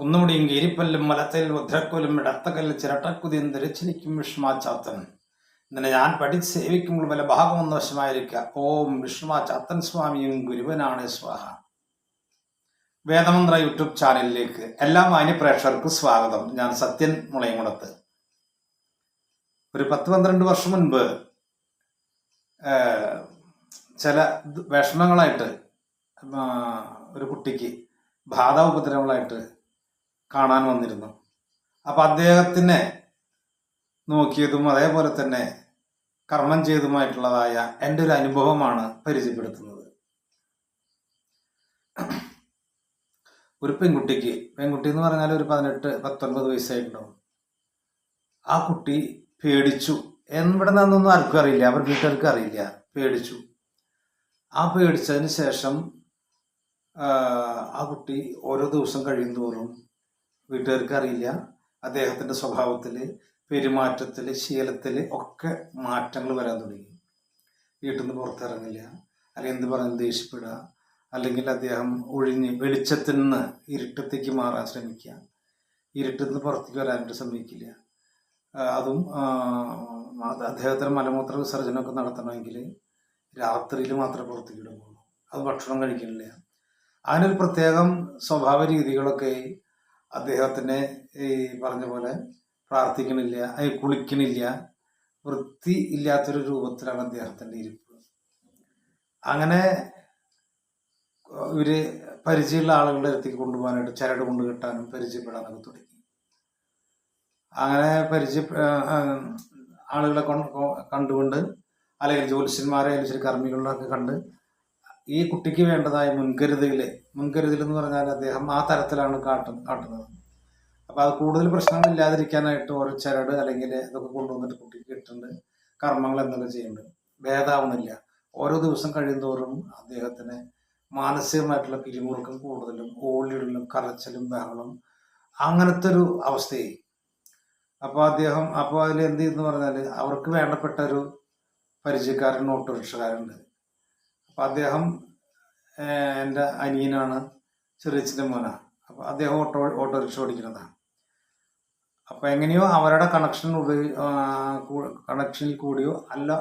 കുന്നുമുടിയും കീരിപ്പല്ലും മലത്തേൽ മുദ്രക്കോലും ഇടത്തകല്ല് ചിരട്ടക്കുതിയും തിരച്ചിലിക്കും വിഷ്മാചാത്തൻ ഇതിനെ ഞാൻ പഠിച്ച് സേവിക്കുമ്പോൾ വല്ല ഭാഗമൊന്നും വശമായിരിക്കുക. ഓം വിഷ്മാചാത്തൻ സ്വാമിയും ഗുരുവനാണ് സ്വാഹ. വേദമന്ത്ര യൂട്യൂബ് ചാനലിലേക്ക് എല്ലാ മാന്യപ്രേക്ഷകർക്ക് സ്വാഗതം. ഞാൻ സത്യൻ മുളയംകുളത്ത്. ഒരു പത്ത് പന്ത്രണ്ട് വർഷം മുൻപ് ചില വിഷമങ്ങളായിട്ട് ഒരു കുട്ടിക്ക് ബാധ ഉപദ്രവങ്ങളായിട്ട് കാണാൻ വന്നിരുന്നു. അപ്പൊ അദ്ദേഹത്തിനെ നോക്കിയതും അതേപോലെ തന്നെ കർമ്മം ചെയ്തുമായിട്ടുള്ളതായ എന്റെ ഒരു അനുഭവമാണ് പരിചയപ്പെടുത്തുന്നത്. ഒരു പെൺകുട്ടിക്ക് പെൺകുട്ടി എന്ന് പറഞ്ഞാൽ ഒരു പതിനെട്ട് പത്തൊൻപത് വയസ്സായിട്ടുണ്ടാവും. ആ കുട്ടി പേടിച്ചു. എവിടെ നിന്നൊന്നും ആർക്കും അറിയില്ല. അവർ വീട്ടുകാർക്ക് അറിയില്ല. പേടിച്ചു. ആ പേടിച്ചതിന് ശേഷം ആ, കുട്ടി ഓരോ ദിവസം കഴിയും തോറും വീട്ടുകാർക്ക് അറിയില്ല. അദ്ദേഹത്തിന്റെ സ്വഭാവത്തിൽ പെരുമാറ്റത്തിൽ ശീലത്തിൽ ഒക്കെ മാറ്റങ്ങൾ വരാൻ തുടങ്ങി. വീട്ടിൽ നിന്ന് പുറത്തിറങ്ങില്ല. അല്ലെങ്കിൽ എന്ത് പറഞ്ഞ് ദേഷ്യപ്പെടുക. അല്ലെങ്കിൽ അദ്ദേഹം ഒഴിഞ്ഞ് വെളിച്ചത്തിൽ നിന്ന് ഇരുട്ടത്തേക്ക് മാറാൻ ശ്രമിക്കുക. ഇരുട്ടിൽ നിന്ന് പുറത്തേക്ക് വരാനായിട്ട് ശ്രമിക്കില്ല അതും അദ്ദേഹത്തിന് മലമൂത്ര വിസർജനമൊക്കെ നടത്തണമെങ്കിൽ രാത്രിയിൽ മാത്രമേ പുറത്തേക്ക് ഇടുകയുള്ളൂ അത് ഭക്ഷണം കഴിക്കുന്നില്ല. അതിനൊരു പ്രത്യേകം സ്വഭാവ രീതികളൊക്കെ അദ്ദേഹത്തിന് ഈ പറഞ്ഞ പോലെ പ്രാർത്ഥിക്കണില്ല കുളിക്കണില്ല വൃത്തി ഇല്ലാത്തൊരു രൂപത്തിലാണ് അദ്ദേഹത്തിന്റെ ഇരിപ്പ്. അങ്ങനെ ഇവർ പരിചയമുള്ള ആളുകളുടെ അടുത്തേക്ക് കൊണ്ടുപോകാനായിട്ട് ചരട് കൊണ്ട് കിട്ടാനും പരിചയപ്പെടാനൊക്കെ തുടങ്ങി. അങ്ങനെ പരിചയ ആളുകളെ കണ്ടുകൊണ്ട് അല്ലെങ്കിൽ ജ്യോത്സ്യന്മാരെ അല്ലെങ്കിൽ ശരി കർമ്മികളൊക്കെ കണ്ട് ഈ കുട്ടിക്ക് വേണ്ടതായ മുൻകരുതൽ മുൻകരുതൽ എന്ന് പറഞ്ഞാൽ അദ്ദേഹം ആ തരത്തിലാണ് കാട്ടു കാട്ടുന്നത്. അപ്പൊ അത് കൂടുതൽ പ്രശ്നങ്ങൾ ഇല്ലാതിരിക്കാനായിട്ട് ഓരോ ചരട് അല്ലെങ്കിൽ ഇതൊക്കെ കൊണ്ടുവന്നിട്ട് കുട്ടിക്ക് കിട്ടുന്നുണ്ട് കർമ്മങ്ങൾ എന്തൊക്കെ ചെയ്യുന്നുണ്ട്. ഭേദാവുന്നില്ല ഓരോ ദിവസം കഴിയുന്തോറും അദ്ദേഹത്തിന് മാനസികമായിട്ടുള്ള പിരിമുറുക്കം കൂടുതലും ഓളിയിടലും കരച്ചിലും ബഹളം അങ്ങനത്തെ ഒരു അവസ്ഥയായി. അപ്പോൾ അദ്ദേഹം അപ്പോൾ അതിൽ എന്ത് ചെയ്യുന്നു പറഞ്ഞാൽ അവർക്ക് വേണ്ടപ്പെട്ട ഒരു പരിചയക്കാരൻ ഓട്ടോറിക്ഷക്കാരുണ്ട് അപ്പം അദ്ദേഹം എന്റെ അനിയനാണ് ചെറിയച്ഛന്റെ മോനാണ് അപ്പോൾ അദ്ദേഹം ഓട്ടോ ഓട്ടോറിക്ഷ ഓടിക്കുന്നതാണ് അപ്പോൾ എങ്ങനെയോ അവരുടെ കണക്ഷൻ കണക്ഷനിൽ കൂടിയോ അല്ല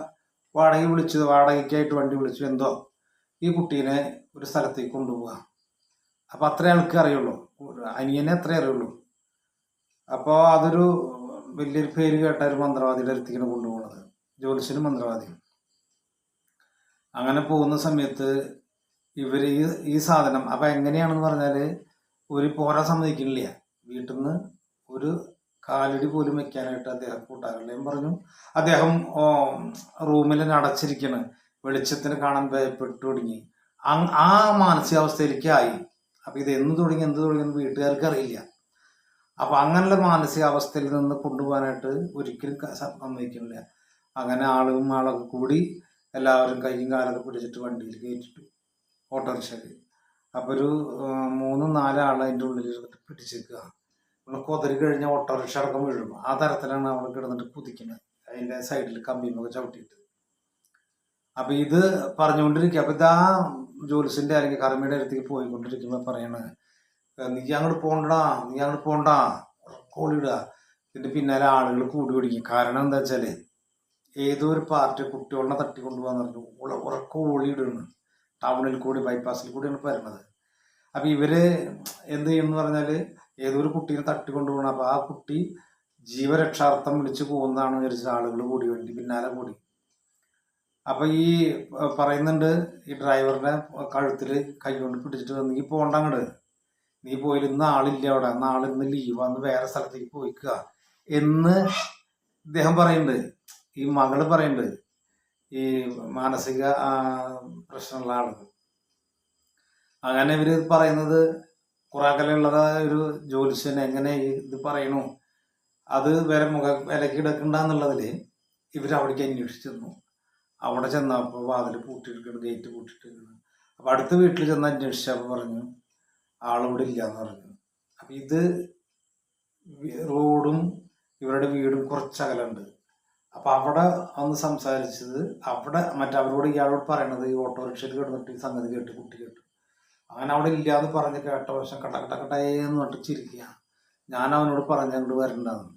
വാടക വിളിച്ചു വാടകയ്ക്കായിട്ട് വണ്ടി വിളിച്ചു എന്തോ ഈ കുട്ടീനെ ഒരു സ്ഥലത്തേക്ക് കൊണ്ടുപോവുക അപ്പോൾ അത്രേ ആൾക്ക് അറിയുള്ളൂ. അനിയനെ അത്രേ അറിയുള്ളൂ. അപ്പോൾ അതൊരു വലിയൊരു പേര് കേട്ട ഒരു മന്ത്രവാദിയുടെ അടുത്തേക്കാണ് കൊണ്ടുപോകുന്നത് ജോലിസിന് മന്ത്രവാദിയും. അങ്ങനെ പോകുന്ന സമയത്ത് ഇവർ ഈ ഈ സാധനം അപ്പം എങ്ങനെയാണെന്ന് പറഞ്ഞാൽ ഒരു പോരാ സമ്മതിക്കണില്ല വീട്ടിൽ നിന്ന് ഒരു കാലടി പോലും വെക്കാനായിട്ട് അദ്ദേഹം കൂട്ടാറില്ല പറഞ്ഞു. അദ്ദേഹം റൂമിൽ അടച്ചിരിക്കണ് വെളിച്ചത്തിന് കാണാൻ ഭയപ്പെട്ടു തുടങ്ങി. ആ മാനസികാവസ്ഥയിലേക്ക് ആയി അപ്പൊ ഇത് എന്ന് തുടങ്ങി എന്ത് തുടങ്ങി വീട്ടുകാർക്ക് അറിയില്ല. അപ്പൊ അങ്ങനെയുള്ള മാനസികാവസ്ഥയിൽ നിന്ന് കൊണ്ടുപോകാനായിട്ട് ഒരിക്കലും സമ്മതിക്കുന്നില്ല. അങ്ങനെ ആളും ആളൊക്കെ കൂടി എല്ലാവരും കയ്യും കാലൊക്കെ പിടിച്ചിട്ട് വണ്ടിയിൽ കയറ്റിട്ടു ഓട്ടോറിക്ഷയിൽ. അപ്പോൾ ഒരു മൂന്ന് മൂന്നും നാലും ആൾ അതിന്റെ ഉള്ളിൽ പിടിച്ചേക്കുക. നമ്മൾ കൊതിരി കഴിഞ്ഞ ഓട്ടോറിക്ഷ അടക്കം വീഴും. ആ തരത്തിലാണ് അവൾ കിടന്നിട്ട് കുതിക്കുന്നത് അതിന്റെ സൈഡിൽ കമ്പിയുമൊക്കെ ചവിട്ടിയിട്ട്. അപ്പൊ ഇത് പറഞ്ഞുകൊണ്ടിരിക്കുക. അപ്പൊ ഇതാ ജോലിസിന്റെ അല്ലെങ്കിൽ കർമ്മിയുടെ അടുത്തേക്ക് പോയിക്കൊണ്ടിരിക്കുമ്പോ പറയണത് നീ അങ്ങോട്ട് പോണ്ടടാ നീ അങ്ങോട്ട് പോണ്ട ഉറക്കോളിടുക ഇതിന്റെ പിന്നാലെ ആളുകൾ കൂടി പിടിക്കും. കാരണം എന്താ വെച്ചാൽ ഏതോ ഒരു പാർട്ടി കുട്ടികളെ തട്ടിക്കൊണ്ടുപോകാന്ന് പറഞ്ഞു ഉറക്ക ഓളിയിടുന്നു ടൗണിൽ കൂടി ബൈപ്പാസിൽ കൂടിയാണ് വരുന്നത്. അപ്പൊ ഇവർ എന്ത് ചെയ്യുന്നു എന്ന് പറഞ്ഞാൽ ഏതോ ഒരു കുട്ടീനെ തട്ടിക്കൊണ്ടുപോകണം അപ്പോൾ ആ കുട്ടി ജീവരക്ഷാർത്ഥം വിളിച്ചു പോകുന്നതാണ് വിചാരിച്ച ആളുകൾ കൂടി വേണ്ടി പിന്നാലെ കൂടി. അപ്പോൾ ഈ പറയുന്നുണ്ട് ഈ ഡ്രൈവറിന്റെ കഴുത്തിൽ കൈ കൊണ്ട് പിടിച്ചിട്ട് നീ പോകണ്ട അങ്ങട്. നീ പോയില്ല ഇന്ന് ആളില്ല അവിടെ. ഇന്ന് ആളിന്ന് ലീവാന്ന് വേറെ സ്ഥലത്തേക്ക് പോയിക്കുക. എന്ന് ഇദ്ദേഹം പറയുന്നുണ്ട്. ഈ മകൾ പറയുന്നത് ഈ മാനസിക പ്രശ്നമുള്ള ആളുകൾ അങ്ങനെ ഇവർ പറയുന്നത് കുറാക്കലുള്ള ഒരു ജ്യോത്സ്യൻ എങ്ങനെ ഇത് പറയണു അത് വരെ മുഖ വിലക്ക് കിടക്കണ്ടെന്നുള്ളതിൽ ഇവർ അവിടേക്ക് അന്വേഷിച്ചു ചെന്നു അവിടെ ചെന്നപ്പോൾ വാതിൽ പൂട്ടിയിട്ടുണ്ട് ഗേറ്റ് പൂട്ടിയിട്ടുണ്ട് അപ്പൊ അടുത്ത വീട്ടിൽ ചെന്ന് അന്വേഷിച്ചപ്പോൾ പറഞ്ഞു ആളിവിടെ ഇല്ലയെന്ന് പറഞ്ഞു. അപ്പൊ ഇത് റോഡും ഇവരുടെ വീടും കുറച്ചകലുണ്ട്. അപ്പൊ അവിടെ അന്ന് സംസാരിച്ചത് അവിടെ മറ്റവരോട് ഇയാളോട് പറയണത് ഈ ഓട്ടോറിക്ഷയിൽ കിടന്നിട്ട് ഈ സംഗതി കേട്ട് കുട്ടി കേട്ടു. അങ്ങനെ അവിടെ ഇല്ലാന്ന് പറഞ്ഞ് കേട്ട വശം കട്ട കട്ട കട്ടയെന്ന് പറഞ്ഞിട്ട് ചിരിക്കുക. ഞാൻ അവനോട് പറഞ്ഞത് അങ്ങോട്ട് വരണ്ടെന്ന്.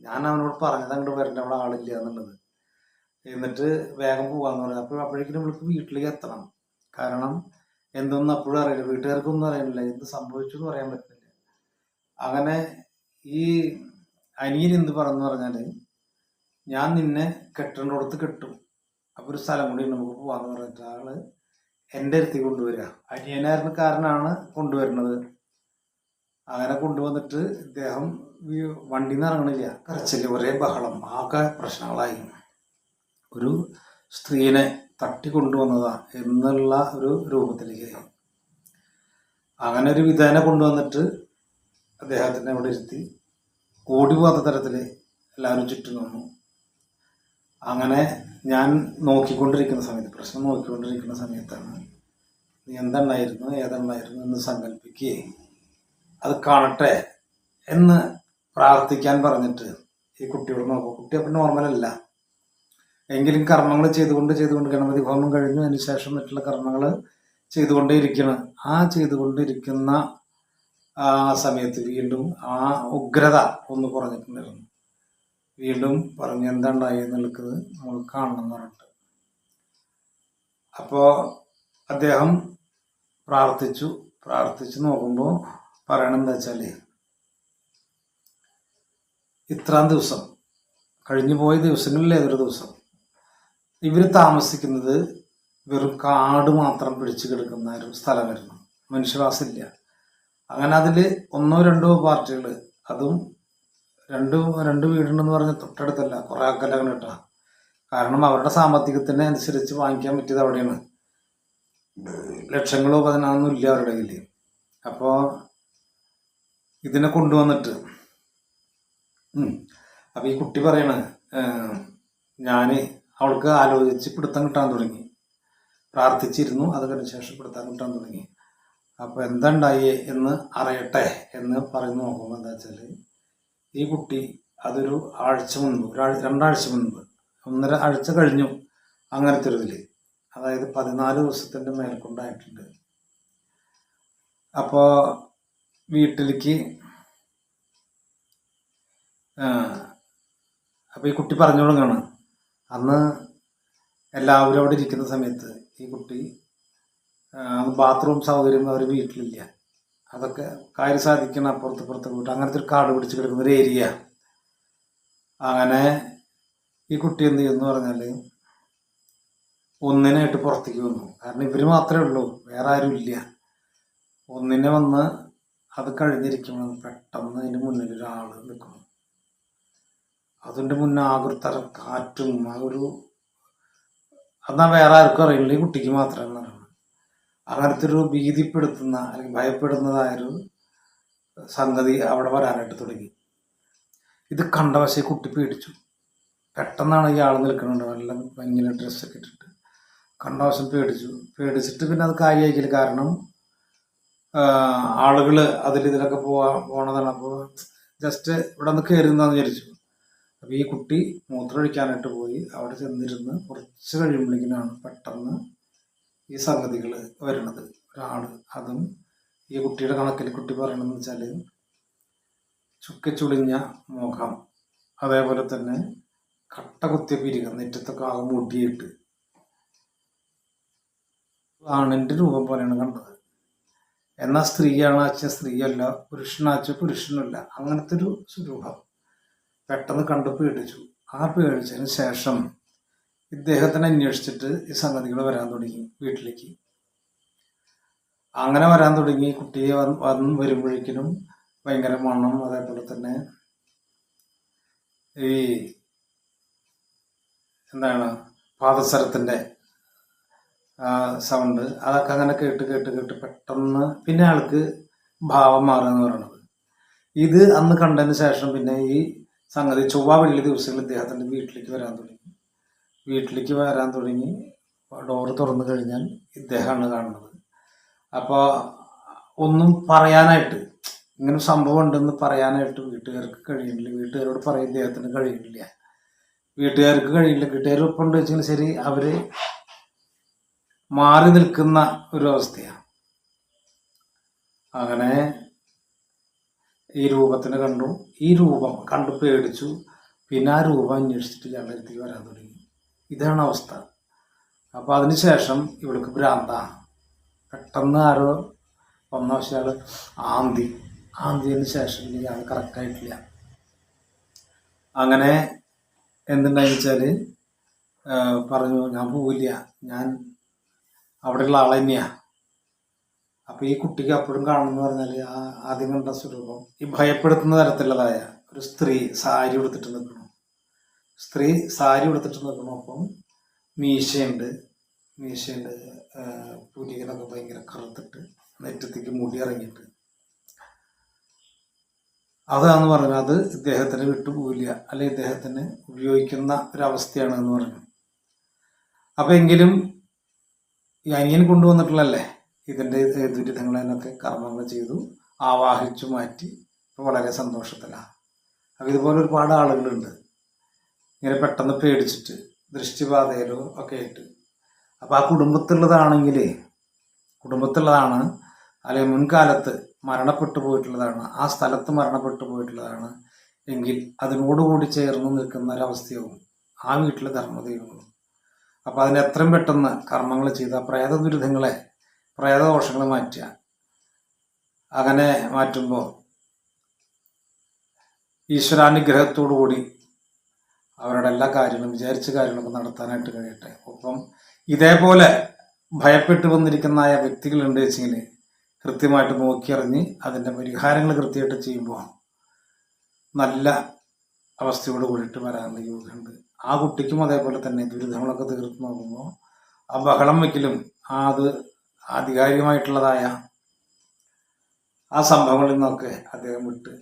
ഞാൻ അവനോട് പറഞ്ഞത് അങ്ങോട്ട് വരണ്ട അവിടെ ആളില്ല എന്നുള്ളത്. എന്നിട്ട് വേഗം പോകാന്ന് പറഞ്ഞു. അപ്പോൾ അപ്പോഴേക്കും നമ്മൾക്ക് വീട്ടിലേക്ക് എത്തണം. കാരണം എന്തൊന്നും അപ്പോഴും അറിയില്ല. വീട്ടുകാർക്കൊന്നും അറിയണില്ല എന്ത് സംഭവിച്ചു എന്ന് പറയാൻ പറ്റില്ല. അങ്ങനെ ഈ അനിയൻ എന്ത് പറഞ്ഞു പറഞ്ഞാൽ ഞാൻ നിന്നെ കെട്ടേണ്ടടുത്ത് കെട്ടും. അപ്പൊ ഒരു സ്ഥലം കൂടി നമുക്ക് പോവാന്ന് പറഞ്ഞിട്ട് ആൾ എന്റെ അടുത്ത് കൊണ്ടുവരിക. അനിയനായിരുന്ന കാരനാണ് കൊണ്ടുവരുന്നത്. അങ്ങനെ കൊണ്ടുവന്നിട്ട് ഇദ്ദേഹം വണ്ടി നിന്ന് ഇറങ്ങണില്ല. കറച്ചില്ല ഒരേ ബഹളം ആകെ പ്രശ്നങ്ങളായി. ഒരു സ്ത്രീനെ തട്ടി കൊണ്ടുവന്നതാ എന്നുള്ള ഒരു രൂപത്തിലേക്ക് അങ്ങനെ ഒരു വിധേന കൊണ്ടുവന്നിട്ട് അദ്ദേഹത്തിനെ അവിടെ ഇരുത്തി. ഓടിപോകാത്ത തരത്തിൽ എല്ലാവരും ചുറ്റും നിന്നു. അങ്ങനെ ഞാൻ നോക്കിക്കൊണ്ടിരിക്കുന്ന സമയത്ത് പ്രശ്നം നോക്കിക്കൊണ്ടിരിക്കുന്ന സമയത്താണ് നീ എന്തെണ്ണായിരുന്നു ഏതെണ്ണായിരുന്നു എന്ന് സങ്കല്പിക്കുകയും അത് കാണട്ടെ എന്ന് പ്രാർത്ഥിക്കാൻ പറഞ്ഞിട്ട് ഈ കുട്ടിയോട് നോക്കും. കുട്ടി അപ്പം നോർമലല്ല എങ്കിലും കർമ്മങ്ങൾ ചെയ്തുകൊണ്ട് ചെയ്തുകൊണ്ട് ഗണപതി ഹോമം കഴിഞ്ഞു. അതിന് ശേഷം മറ്റുള്ള കർമ്മങ്ങൾ ചെയ്തുകൊണ്ടേയിരിക്കണം ആ ചെയ്തുകൊണ്ടിരിക്കുന്ന ആ സമയത്ത് വീണ്ടും ആ ഉഗ്രത ഒന്ന് കുറഞ്ഞിട്ടുണ്ടായിരുന്നു. വീണ്ടും പറഞ്ഞു എന്താണ്ടായി എന്നുള്ളത് നമ്മൾ കാണണം എന്ന് പറഞ്ഞിട്ട്. അപ്പോൾ അദ്ദേഹം പ്രാർത്ഥിച്ചു. പ്രാർത്ഥിച്ചു നോക്കുമ്പോൾ പറയണെന്താ വെച്ചാൽ ഇത്രാം ദിവസം കഴിഞ്ഞു പോയ ദിവസങ്ങളിൽ ഏതൊരു ദിവസം ഇവർ താമസിക്കുന്നത് വെറും കാട് മാത്രം പിടിച്ചു കിടക്കുന്ന ഒരു സ്ഥലമായിരുന്നു. മനുഷ്യവാസമില്ല. അങ്ങനെ അതിൽ ഒന്നോ രണ്ടോ പാർട്ടികൾ അതും രണ്ട് രണ്ട് വീടുണ്ടെന്ന് പറഞ്ഞ തൊട്ടടുത്തല്ല. കുറെ അകലങ്ങൾ കിട്ടാ കാരണം അവരുടെ സാമ്പത്തികത്തിന് അനുസരിച്ച് വാങ്ങിക്കാൻ പറ്റിയത് അവിടെയാണ്. ലക്ഷങ്ങളോ പതിനാറൊന്നും ഇല്ല അവരുടെ കയ്യിൽ അപ്പോൾ ഇതിനെ കൊണ്ടുവന്നിട്ട്. അപ്പൊ ഈ കുട്ടി പറയണ ഞാൻ അവൾക്ക് ആലോചിച്ച് പിടുത്തം കിട്ടാൻ തുടങ്ങി. പ്രാർത്ഥിച്ചിരുന്നു അത് കഴിഞ്ഞ ശേഷം പിടുത്തം കിട്ടാൻ തുടങ്ങി. അപ്പോൾ എന്തുണ്ടായി എന്ന് അറിയട്ടെ എന്ന് പറയുന്നു നോക്കുമ്പോൾ എന്താ വെച്ചാൽ ഈ കുട്ടി അതൊരു ആഴ്ച മുൻപ് ഒരാഴ്ച രണ്ടാഴ്ച മുൻപ് ഒന്നര ആഴ്ച കഴിഞ്ഞു അങ്ങനത്തെ ഒരു ഇതിൽ. അതായത് പതിനാല് ദിവസത്തിന്റെ മേൽക്കൊണ്ടായിട്ടുണ്ട്. അപ്പോൾ വീട്ടിലേക്ക് അപ്പോൾ ഈ കുട്ടി പറഞ്ഞു തുടങ്ങാണ്. അന്ന് എല്ലാവരും അവിടെ ഇരിക്കുന്ന സമയത്ത് ഈ കുട്ടി ബാത്റൂം സൗകര്യം അവർ വീട്ടിലില്ല. അതൊക്കെ കാര്യം സാധിക്കണം അപ്പുറത്ത് പുറത്ത് വീട്ട് അങ്ങനത്തെ ഒരു കാട് പിടിച്ച് കിടക്കുന്ന ഒരു ഏരിയ. അങ്ങനെ ഈ കുട്ടി എന്ത് ചെയ്യുന്നു പറഞ്ഞാൽ ഒന്നിനായിട്ട് പുറത്തേക്ക് വന്നു. കാരണം ഇവർ മാത്രമേ ഉള്ളൂ വേറെ ആരും ഇല്ല. ഒന്നിനെ വന്ന് അത് കഴിഞ്ഞിരിക്കുമ്പോൾ പെട്ടെന്ന് അതിന്റെ മുന്നിൽ ഒരാൾ നിൽക്കുന്നു അതിന്റെ മുന്നേ ആകൃത്തര കാറ്റും ആ ഒരു എന്നാൽ വേറെ ആർക്കും അറിയില്ല ഈ കുട്ടിക്ക് മാത്രമേ അറിയുള്ളൂ അങ്ങനത്തെ ഒരു ഭീതിപ്പെടുത്തുന്ന അല്ലെങ്കിൽ ഭയപ്പെടുന്നതായൊരു സംഗതി അവിടെ വരാനായിട്ട് തുടങ്ങി. ഇത് കണ്ട പക്ഷേ കുട്ടി പേടിച്ചു. പെട്ടെന്നാണ് ഈ ആൾ നിൽക്കുന്നുണ്ട്. നല്ല ഭംഗിയിലെ ഡ്രസ്സൊക്കെ ഇട്ടിട്ട്. കണ്ട വശം പേടിച്ചു. പേടിച്ചിട്ട് പിന്നെ അത് കാര്യമാക്കില്ല കാരണം ആളുകൾ അതിൽ ഇതിലൊക്കെ പോവാ പോണതാണ്. അപ്പോൾ ജസ്റ്റ് ഇവിടെ നിന്ന് കയറുന്നതെന്ന് വിചാരിച്ചു. അപ്പോൾ ഈ കുട്ടി മൂത്രമൊഴിക്കാനായിട്ട് പോയി. അവിടെ ചെന്നിരുന്ന് കുറച്ച് കഴിയുമ്പോഴേക്കിനാണ് പെട്ടെന്ന് ഈ സംഗതികൾ വരുന്നത് ഒരാൾ അതും ഈ കുട്ടിയുടെ കണക്കിൽ കുട്ടി പറയണമെന്ന് വെച്ചാൽ ചുക്കച്ചുളിഞ്ഞ മുഖം അതേപോലെ തന്നെ കട്ട കുത്തിയ പിരിക നെറ്റത്തൊക്കെ ആകെ മുടിയിട്ട്. ആണിന്റെ രൂപം പോലെയാണ് കണ്ടത്. എന്നാൽ സ്ത്രീയാണ് അച്ഛൻ സ്ത്രീയല്ല പുരുഷനാച്ച പുരുഷനല്ല അങ്ങനത്തെ ഒരു സ്വരൂപം. പെട്ടെന്ന് കണ്ട് പേടിച്ചു ആ പേടിച്ചതിന് ശേഷം ഇദ്ദേഹത്തിനെ അന്വേഷിച്ചിട്ട് ഈ സംഗതികൾ വരാൻ തുടങ്ങി വീട്ടിലേക്ക്. അങ്ങനെ വരാൻ തുടങ്ങി. കുട്ടിയെ വന്ന് വരുമ്പോഴേക്കിനും ഭയങ്കര മണം അതേപോലെ തന്നെ ഈ എന്താണ് പാദസരത്തിന്റെ സൗണ്ട് അതൊക്കെ അങ്ങനെ കേട്ട് കേട്ട് കേട്ട് പെട്ടെന്ന് പിന്നെ ആൾക്ക് ഭാവം മാറുക എന്ന് പറയുന്നത്. ഇത് അന്ന് കണ്ടതിന് ശേഷം പിന്നെ ഈ സംഗതി ചൊവ്വ വെള്ളി ദിവസങ്ങളിൽ ഇദ്ദേഹത്തിന്റെ വീട്ടിലേക്ക് വരാൻ തുടങ്ങി. വീട്ടിലേക്ക് വരാൻ തുടങ്ങി. ഡോറ് തുറന്നു കഴിഞ്ഞാൽ ഇദ്ദേഹമാണ് കാണുന്നത്. അപ്പോൾ ഒന്നും പറയാനായിട്ട് ഇങ്ങനെ സംഭവം ഉണ്ടെന്ന് പറയാനായിട്ട് വീട്ടുകാർക്ക് കഴിയുന്നില്ല. വീട്ടുകാരോട് പറയാൻ ഇദ്ദേഹത്തിന് കഴിയുന്നില്ല. വീട്ടുകാർക്ക് കഴിയില്ല. വീട്ടുകാർ ഒപ്പം ഉണ്ട് വെച്ചാൽ ശരി അവർ മാറി നിൽക്കുന്ന ഒരു അവസ്ഥയാണ്. അങ്ങനെ ഈ രൂപത്തിനെ കണ്ടു. ഈ രൂപം കണ്ടു പേടിച്ചു. പിന്നെ ആ രൂപം അന്വേഷിച്ചിട്ട് അടുത്തേക്ക് വരാൻ തുടങ്ങി. ഇതാണ് അവസ്ഥ. അപ്പോൾ അതിനുശേഷം ഇവൾക്ക് ഭ്രാന്ത. പെട്ടെന്ന് ആരോ വന്ന ആൾ ആന്തി. ആന്തിയതിന് ശേഷം ഇയാൾ കറക്റ്റായിട്ടില്ല അങ്ങനെ എന്തുണ്ടായെന്ന് വെച്ചാൽ പറഞ്ഞു ഞാൻ പോവില്ല. ഞാൻ അവിടെയുള്ള ആൾ തന്നെയാണ് അപ്പോൾ ഈ കുട്ടിക്ക് അപ്പോഴും കാണുമെന്ന് പറഞ്ഞാൽ ആ ആദ്യം കണ്ട സ്വരൂപം ഈ ഭയപ്പെടുത്തുന്ന തരത്തിലുള്ളതായ ഒരു സ്ത്രീ സാരി ഉടുത്തിട്ട് നിൽക്കണം സ്ത്രീ സാരി ഉടുത്തിട്ട് നിൽക്കണം അപ്പം മീശയുണ്ട്. മീശയുണ്ട് പുലികളൊക്കെ ഭയങ്കര കറുത്തിട്ട് നെറ്റത്തേക്ക് മുടി ഇറങ്ങിയിട്ട്. അതാന്ന് പറഞ്ഞു അത് ഇദ്ദേഹത്തിന് വിട്ടുപോകില്ല അല്ലെ ഇദ്ദേഹത്തിന് ഉപയോഗിക്കുന്ന ഒരവസ്ഥയാണ് എന്ന് പറഞ്ഞു. അപ്പൊ എങ്കിലും ഈ അനിയൻ കൊണ്ടുവന്നിട്ടുള്ളല്ലേ ഇതിന്റെ ദുരിതങ്ങളതിനൊക്കെ കർമ്മങ്ങൾ ചെയ്തു. ആവാഹിച്ചു മാറ്റി. വളരെ സന്തോഷത്തിലാണ് അപ്പൊ ഇതുപോലെ ഒരുപാട് ആളുകളുണ്ട്. ഇങ്ങനെ പെട്ടെന്ന് പേടിച്ചിട്ട് ദൃഷ്ടിബാധയിലോ ഒക്കെ ആയിട്ട്. അപ്പോൾ ആ കുടുംബത്തിലുള്ളതാണെങ്കിൽ കുടുംബത്തിലുള്ളതാണ് അല്ലെങ്കിൽ മുൻകാലത്ത് മരണപ്പെട്ടു പോയിട്ടുള്ളതാണ് ആ സ്ഥലത്ത് മരണപ്പെട്ടു പോയിട്ടുള്ളതാണ് എങ്കിൽ അതിനോടുകൂടി ചേർന്ന് നിൽക്കുന്ന ഒരവസ്ഥയാവും ആ വീട്ടിലെ ധർമ്മദൈവങ്ങളും. അപ്പോൾ അതിന് എത്രയും പെട്ടെന്ന് കർമ്മങ്ങൾ ചെയ്ത പ്രേത ദുരിതങ്ങളെ പ്രേതദോഷങ്ങൾ മാറ്റുക. അങ്ങനെ മാറ്റുമ്പോൾ ഈശ്വരാനുഗ്രഹത്തോടു കൂടി അവരുടെ എല്ലാ കാര്യങ്ങളും വിചാരിച്ച കാര്യങ്ങളൊക്കെ നടത്താനായിട്ട് കഴിയട്ടെ. ഒപ്പം ഇതേപോലെ ഭയപ്പെട്ട് വന്നിരിക്കുന്ന വ്യക്തികളുണ്ട് വെച്ചെങ്കിൽ കൃത്യമായിട്ട് നോക്കിയറിഞ്ഞ് അതിന്റെ പരിഹാരങ്ങൾ കൃത്യമായിട്ട് ചെയ്യുമ്പോൾ നല്ല അവസ്ഥയോട് കൂടിയിട്ട് വരാനുള്ള യോഗമുണ്ട് ആ കുട്ടിക്കും അതേപോലെ തന്നെ ദുരിതങ്ങളൊക്കെ തീർത്ത് നോക്കുമ്പോൾ ആ ബഹളം വയ്ക്കലും ആ അത് ആധികാരികമായിട്ടുള്ളതായ ആ സംഭവങ്ങളിൽ നിന്നൊക്കെ അദ്ദേഹം വിട്ട്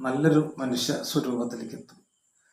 നല്ലൊരു മനുഷ്യ സ്വരൂപത്തിലേക്ക് എത്തും.